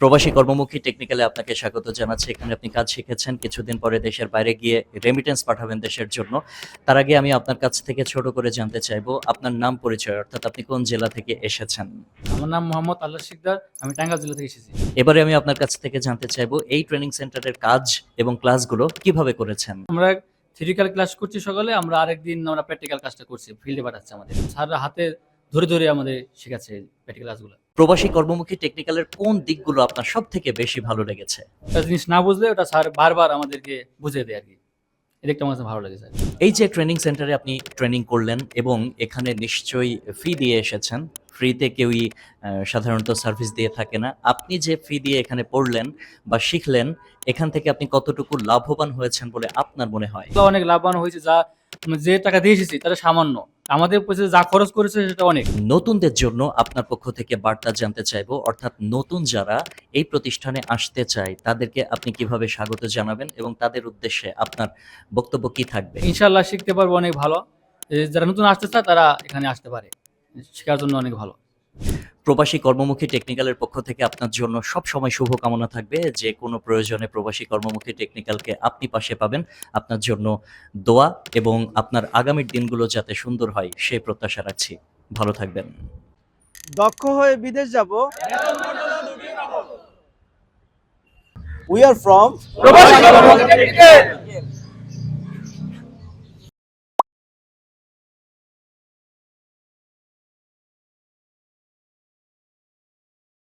প্রবাসী কর্মমুখী টেকনিক্যালে আপনাকে স্বাগত জানাচ্ছি। এখানে আপনি কাজ শিখেছেন কিছুদিন পরে দেশের বাইরে গিয়ে রেমিটেন্স পাঠাবেন দেশের জন্য। তার আগে আমি আপনার কাছ থেকে ছোট করে জানতে চাইব আপনার নাম পরিচয় অর্থাৎ আপনি কোন জেলা থেকে এসেছেন? আমার নাম মোহাম্মদ আল্লাহ শিকদার আমি টাঙ্গাইল জেলা থেকে এসেছি। এবারে আমি আপনার কাছ থেকে জানতে চাইব এই ট্রেনিং সেন্টারের কাজ এবং ক্লাসগুলো কীভাবে করেছেন? আমরা থিওরিক্যাল ক্লাস করছি সকালে আমরা আরেকদিন আমরা প্র্যাকটিক্যাল কাজটা করছি ফিল্ডে পাঠাচ্ছে আমাদের। স্যাররা হাতে ধরে ধরে আমাদের শেখাচ্ছে প্র্যাকটিক্যাল ক্লাসগুলো প্রবাসী কর্মমুখী টেকনিক্যালের কোন দিকগুলো আপনার সব থেকে বেশি ভালো লেগেছে? জিনিস না বুঝলে ওটা স্যার বারবার আমাদেরকে বুঝিয়ে দেয় আর কি আমার ভালো লাগে স্যার। এই যে ট্রেনিং সেন্টারে আপনি ট্রেনিং করলেন এবং এখানে নিশ্চয়ই ফি দিয়ে এসেছেন ফ্রিতে কেউই সাধারণত সার্ভিস দিয়ে থাকে না। আপনি যে ফি দিয়ে এখানে পড়লেন বা শিখলেন এখান থেকে আপনি কতটুকু লাভবান হয়েছেন বলে আপনার মনে হয়? অনেক লাভবান হয়েছে যা যে টাকা দিয়ে এসেছি তারা সামান্য। আমাদের পক্ষে যা খরচ করেছে সেটা অনেক। নতুনদের জন্য আপনার পক্ষ থেকে বার্তা জানতে চাইব অর্থাৎ নতুন যারা এই প্রতিষ্ঠানে আসতে চায় তাদেরকে আপনি কীভাবে স্বাগত জানাবেন এবং তাদের উদ্দেশ্যে আপনার বক্তব্য কি থাকবে? ইনশাল্লাহ শিখতে পারব অনেক ভালো। যারা নতুন আসতে চায় তারা এখানে আসতে পারে। শেখার জন্য অনেক ভালো। প্রবাসী কর্মমুখী টেকনিক্যালের পক্ষ থেকে আপনার জন্য সব সময় শুভকামনা থাকবে। যে কোনো প্রয়োজনে প্রবাসী কর্মমুখী টেকনিক্যালকে আপনি পাশে পাবেন। আপনার জন্য দোয়া এবং আপনার আগামীর দিনগুলো যাতে সুন্দর হয় সেই প্রত্যাশা রাখছি। ভালো থাকবেন। দক্ষ হয়ে বিদেশ যাব। We are from